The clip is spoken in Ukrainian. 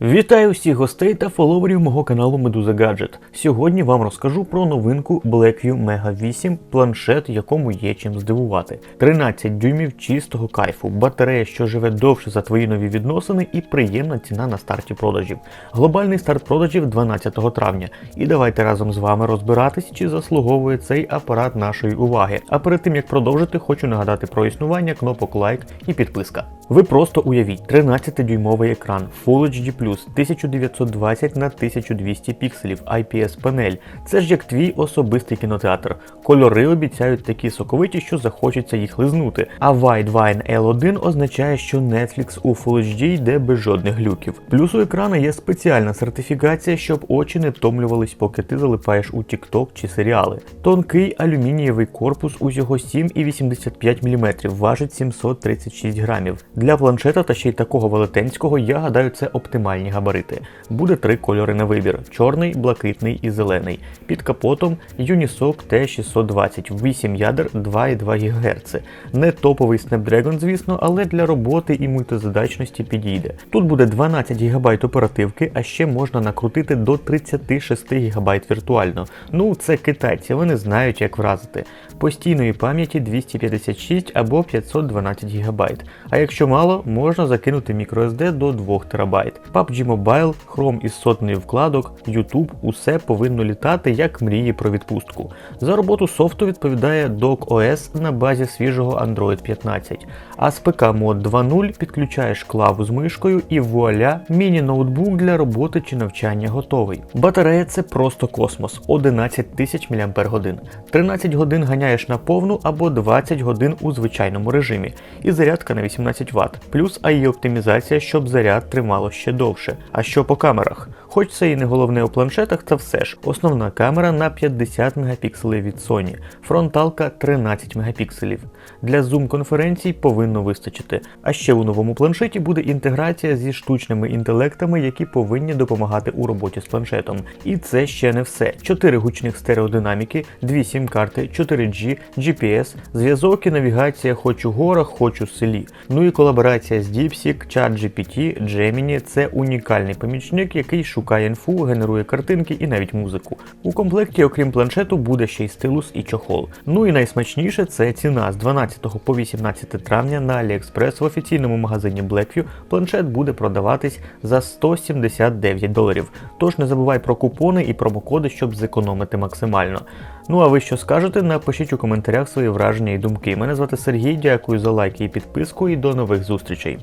Вітаю всіх гостей та фоловерів мого каналу Meduza Gadget. Сьогодні вам розкажу про новинку Blackview Mega 8, планшет, якому є чим здивувати. 13 дюймів чистого кайфу, батарея, що живе довше за твої нові відносини, і приємна ціна на старті продажів. Глобальний старт продажів 12 травня. І давайте разом з вами розбиратись, чи заслуговує цей апарат нашої уваги. А перед тим як продовжити, хочу нагадати про існування кнопок лайк і підписка. Ви просто уявіть 13-дюймовий екран Full HD+, 1920 на 1200 пікселів, IPS панель. Це ж як твій особистий кінотеатр. Кольори обіцяють такі соковиті, що захочеться їх лизнути. А Widevine L1 означає, що Netflix у Full HD йде без жодних глюків. Плюс у екрана є спеціальна сертифікація, щоб очі не втомлювались, поки ти залипаєш у TikTok чи серіали. Тонкий алюмінієвий корпус усього 7,85 мм, важить 736 грамів. Для планшета та ще й такого велетенського, я гадаю, це оптимальні габарити. Буде три кольори на вибір: чорний, блакитний і зелений. Під капотом Unisoc T620, 8 ядер 2,2 ГГц. Не топовий Snapdragon, звісно, але для роботи і мультизадачності підійде. Тут буде 12 ГБ оперативки, а ще можна накрутити до 36 ГБ віртуально. Ну, це китайці, вони знають, як вразити. Постійної пам'яті 256 або 512 ГБ. А якщо мало, можна закинути microSD до 2 ТБ. PUBG Mobile, Chrome із сотнею вкладок, YouTube – усе повинно літати як мрії про відпустку. За роботу софту відповідає DocOS на базі свіжого Android 15. А з ПК Mod 2.0 підключаєш клаву з мишкою і вуаля, міні-ноутбук для роботи чи навчання готовий. Батарея це просто космос 11 тисяч мАч. 13 годин ганяєш на повну або 20 годин у звичайному режимі. І зарядка на 18 Вт. Плюс AI оптимізація, щоб заряд тримало ще довше. А що по камерах? Хоч це і не головне у планшетах, та все ж. Основна камера на 50 мегапікселів від Sony, фронталка 13 мегапікселів. Для зум-конференцій повинно вистачити. А ще у новому планшеті буде інтеграція зі штучними інтелектами, які повинні допомагати у роботі з планшетом. І це ще не все. 4 гучних стереодинаміки, 2 сім-карти, 4G, GPS, зв'язок і навігація хоч у горах, хоч у селі. Ну і колаборація з DeepSeek, ChatGPT, Gemini – це унікальний помічник, який шукає інфу, генерує картинки і навіть музику. У комплекті, окрім планшету, буде ще й стилус і чохол. Ну і найсмачніше це ціна з 12 по 18 травня на AliExpress в офіційному магазині Blackview планшет буде продаватись за 179 доларів. Тож не забувай про купони і промокоди, щоб зекономити максимально. Ну а ви що скажете? Напишіть у коментарях свої враження і думки. Мене звати Сергій, дякую за лайки і підписку і до нових зустрічей.